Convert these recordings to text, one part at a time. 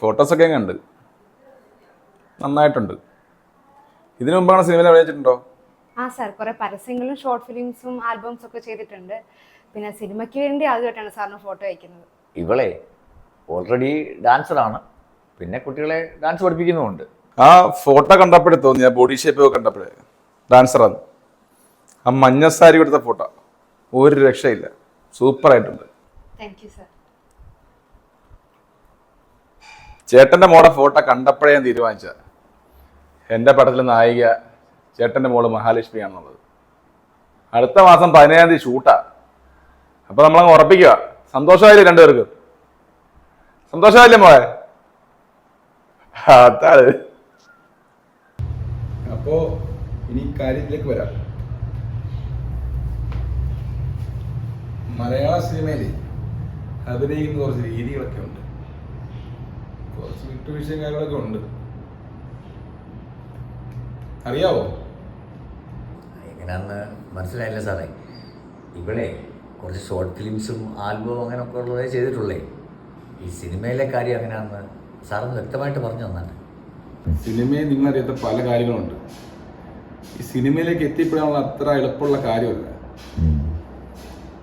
ഫോട്ടോസൊക്കെ ഞാൻ കണ്ട്. നന്നായിട്ടുണ്ട്. ഇതിനു മുമ്പാണ് സിനിമയിൽ അഭിനയിച്ചിട്ടുണ്ടോ ആ സാർ കുറെ പരസ്യങ്ങളും ഷോർട്ട് ഫിലിംസും ആൽബംസ് ഒക്കെ ചെയ്തിട്ടുണ്ട്. പിന്നെ സിനിമയ്ക്ക് വേണ്ടി ആദ്യമായിട്ടാണ് സാറിന് ഫോട്ടോ അയക്കുന്നത്. ഇവളെ ഓൾറെഡി ഡാൻസറാണ് പിന്നെ കുട്ടികളെ ഡാൻസ് പഠിപ്പിക്കുന്നുമുണ്ട്. ആ ഫോട്ടോ കണ്ടപ്പോഴേ തോന്നി. ആ ബോഡി ഷേപ്പ് ഒക്കെ കണ്ടപ്പോഴേ. ഡാൻസറാണ് ആ മഞ്ഞ സാരി കൊടുത്ത ഫോട്ടോ ഒരു രക്ഷയില്ല. സൂപ്പറായിട്ടുണ്ട് താങ്ക് യു സാർ ചേട്ടന്റെ മോളെ ഫോട്ടോ കണ്ടപ്പോഴേ ഞാൻ തീരുമാനിച്ച എന്റെ പടത്തിലെ നായിക ചേട്ടന്റെ മോൾ മഹാലക്ഷ്മിയാണെന്നുള്ളത്. അടുത്ത മാസം പതിനേഴാം തീയതി ഷൂട്ടാ. അപ്പൊ നമ്മളങ്ങ് ഉറപ്പിക്കുക സന്തോഷമായില്ലേ രണ്ടുപേർക്ക്? സന്തോഷമായില്ലേ മോളെ? അപ്പോ ഇനി കാര്യത്തിലേക്ക് വരാം. മലയാള സിനിമയിൽ അഭിനയിക്കുന്ന കുറച്ച് രീതികളൊക്കെ ഉണ്ട്. കുറച്ച് വിട്ടുവീഴ്ചയും കാര്യങ്ങളൊക്കെ ഉണ്ട്. അറിയാവോ? എങ്ങനെയാണെന്ന് മനസ്സിലായില്ല സാറേ. ഇവിടെ കുറച്ച് ഷോർട്ട് ഫിലിംസും ആൽബവും അങ്ങനെയൊക്കെ ഉള്ളതേ ചെയ്തിട്ടുള്ളേ. ഈ സിനിമയിലെ കാര്യം എങ്ങനെയാണെന്ന് സാറൊന്ന് വ്യക്തമായിട്ട് പറഞ്ഞു തന്നാണ് സിനിമയിൽ നിങ്ങൾ അറിയാത്ത പല കാര്യങ്ങളുണ്ട്. ഈ സിനിമയിലേക്ക് എത്തിപ്പെടാനുള്ള അത്ര എളുപ്പമുള്ള കാര്യമല്ല.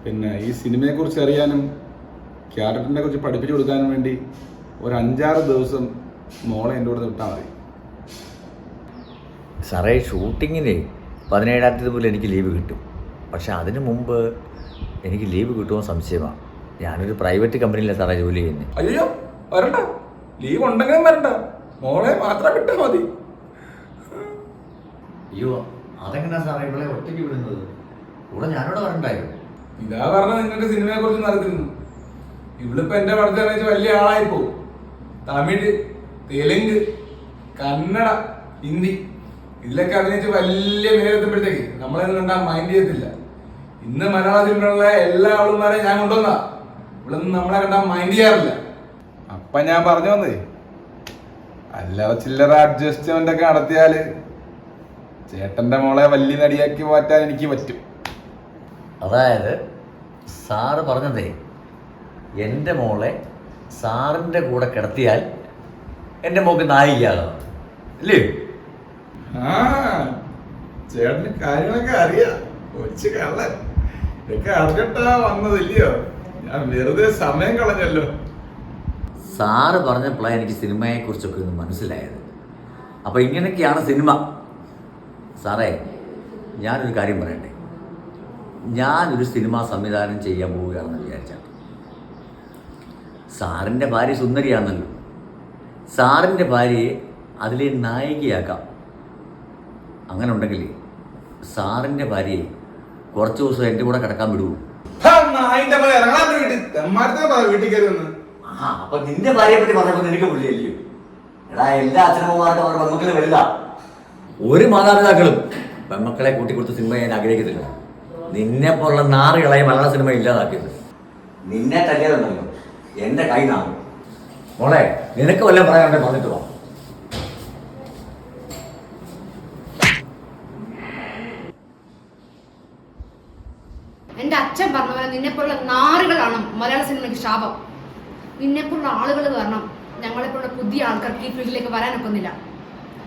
പിന്നെ ഈ സിനിമയെക്കുറിച്ച് അറിയാനും ക്യാരക്ടറിനെ കുറിച്ച് പഠിപ്പിച്ചു കൊടുക്കാനും വേണ്ടി ഒരു അഞ്ചാറ് ദിവസം മോളെ എന്റെ കൂടെ വിട്ടാൽ മതി സാറേ ഷൂട്ടിങ്ങിന് പതിനേഴാം തീയതി മുതൽ എനിക്ക് ലീവ് കിട്ടും. പക്ഷെ അതിന് മുമ്പ് എനിക്ക് ലീവ് കിട്ടുമോ സംശയമാണ് ഞാനൊരു പ്രൈവറ്റ് കമ്പനിയിലാണ് സാറേ ജോലി ചെയ്യുന്നത് അയ്യോ വരണ്ട. ലീവ് ഉണ്ടെങ്കിലും വരണ്ട. മോളെ മാത്രം വിട്ടാൽ മതി. അയ്യോ അതെങ്ങനെയാ സാറേ ഇവളെ ഒറ്റയ്ക്ക് വിടുന്നത്? കൂടെ ഞാനിവിടെ വരണ്ടായിരുന്നു ഇതാ പറഞ്ഞ നിങ്ങൾക്ക് സിനിമയെ കുറിച്ച് നടക്കുന്നു ഇവളിപ്പോ എന്റെ പടത്തിൽ അഭിനയിച്ച വലിയ ആളായി പോകും തമിഴ് തെലുങ്ക് കന്നഡ ഹിന്ദി. ഇതിലൊക്കെ അഭിനയിച്ച് വലിയ പേരെത്തുമ്പോഴത്തേക്ക് നമ്മളെന്ന് കണ്ടാൽ മൈൻഡ് ചെയ്യത്തില്ല. ഇന്ന് മലയാള സിനിമയിലുള്ള എല്ലാ ആളുമാരെയും ഞാൻ കൊണ്ടുവന്ന. ഇവിടുന്ന് നമ്മളെ കണ്ടാൽ മൈൻഡ് ചെയ്യാറില്ല. അപ്പൊ ഞാൻ പറഞ്ഞു വന്നേ അല്ല ചില്ലറ അഡ്ജസ്റ്റ്മെന്റ് ഒക്കെ നടത്തിയാൽ ചേട്ടന്റെ മോളെ വലിയ നടിയാക്കി മാറ്റാൻ എനിക്ക് പറ്റും. അതായത് സാറ് പറഞ്ഞതേ എന്റെ മോളെ സാറിന്റെ കൂടെ കിടത്തിയാൽ എന്റെ മോക്ക് നായികയാകാം. അല്ലേ ആ ചേട്ടന് കാര്യങ്ങളൊക്കെ അറിയാം. കൊച്ചു കള്ളൻ. ഇതൊക്കെ അറിഞ്ഞിട്ടാ വന്നതില്ലയോ? ഞാൻ വെറുതെ സമയം കളഞ്ഞല്ലോ. സാറ് പറഞ്ഞപ്പോഴാണ് എനിക്ക് സിനിമയെ കുറിച്ചൊക്കെ ഒന്ന് മനസ്സിലായത്. അപ്പോൾ ഇങ്ങനെയൊക്കെയാണ് സിനിമ. സാറേ ഞാനൊരു കാര്യം പറയട്ടെ? ഞാനൊരു സിനിമ സംവിധാനം ചെയ്യാൻ പോവുകയാണെന്ന് വിചാരിച്ചാൽ സാറിന്റെ ഭാര്യ സുന്ദരിയാണല്ലോ. സാറിന്റെ ഭാര്യയെ അതിലെ നായികയാക്കാം. അങ്ങനെ ഉണ്ടെങ്കിൽ സാറിന്റെ ഭാര്യയെ കുറച്ച് ദിവസം എന്റെ കൂടെ കിടക്കാൻ വിടുവോ? ആ അപ്പൊ നിന്റെ ഭാര്യയെ പറ്റി പറഞ്ഞപ്പോ നിനക്ക് പുള്ളിയല്ലയോ എടാ എല്ലാ അച്ഛനമ്മമാരുടെ അവരുടെ പെൺമക്കളെ വലുതാ ഒരു മാതാപിതാക്കളും പെൺമക്കളെ കൂട്ടിക്കൊടുത്ത സിനിമ ഞാൻ ആഗ്രഹിക്കത്തില്ല. നിന്നെ പോലുള്ള നാറുകളായി മലയാള സിനിമ ഇല്ലാതാക്കിയത്. നിന്നെ തല്ലിയതുണ്ടല്ലോ. എന്റെ കൈ നാറും മോളെ നിനക്ക് വല്ലതും പറയാനുണ്ടെ പറഞ്ഞിട്ട് വാ. എന്റെ അച്ഛൻ പറഞ്ഞ പോലെ നിന്നെപ്പോലുള്ള നാറുകളാണ് മലയാള സിനിമയ്ക്ക് ശാപം. നിന്നെപ്പോലുള്ള ആളുകൾ കാരണം ഞങ്ങളെപ്പോലുള്ള പുതിയ ആൾക്കാർക്ക് ഈ ഫീൽഡിലേക്ക് വരാൻ ഒക്കുന്നില്ല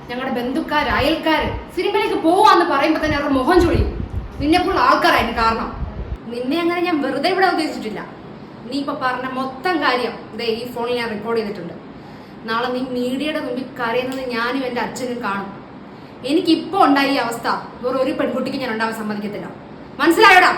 ഞങ്ങളുടെ ബന്ധുക്കാർ അയൽക്കാർ സിനിമയിലേക്ക് പോവാന്ന് പറയുമ്പോൾ തന്നെ അവരുടെ മുഖം ചൊളിയും. നിന്നെപ്പോലുള്ള ആൾക്കാരായിരുന്നു കാരണം. നിന്നെ അങ്ങനെ ഞാൻ വെറുതെ ഇവിടെ ഉദ്ദേശിച്ചിട്ടില്ല. നീ ഇപ്പൊ പറഞ്ഞ മൊത്തം കാര്യം ദേ ഈ ഫോണിൽ ഞാൻ റെക്കോർഡ് ചെയ്തിട്ടുണ്ട്. നാളെ നീ മീഡിയയുടെ മുമ്പിൽ കരയുന്നത് ഞാനും എന്റെ അച്ഛനും കാണും. എനിക്കിപ്പോൾ ഉണ്ടായ ഈ അവസ്ഥ വേറെ ഒരു പെൺകുട്ടിക്ക് ഞാൻ ഉണ്ടാവാൻ സമ്മതിക്കത്തില്ല. മനസ്സിലായോടാ?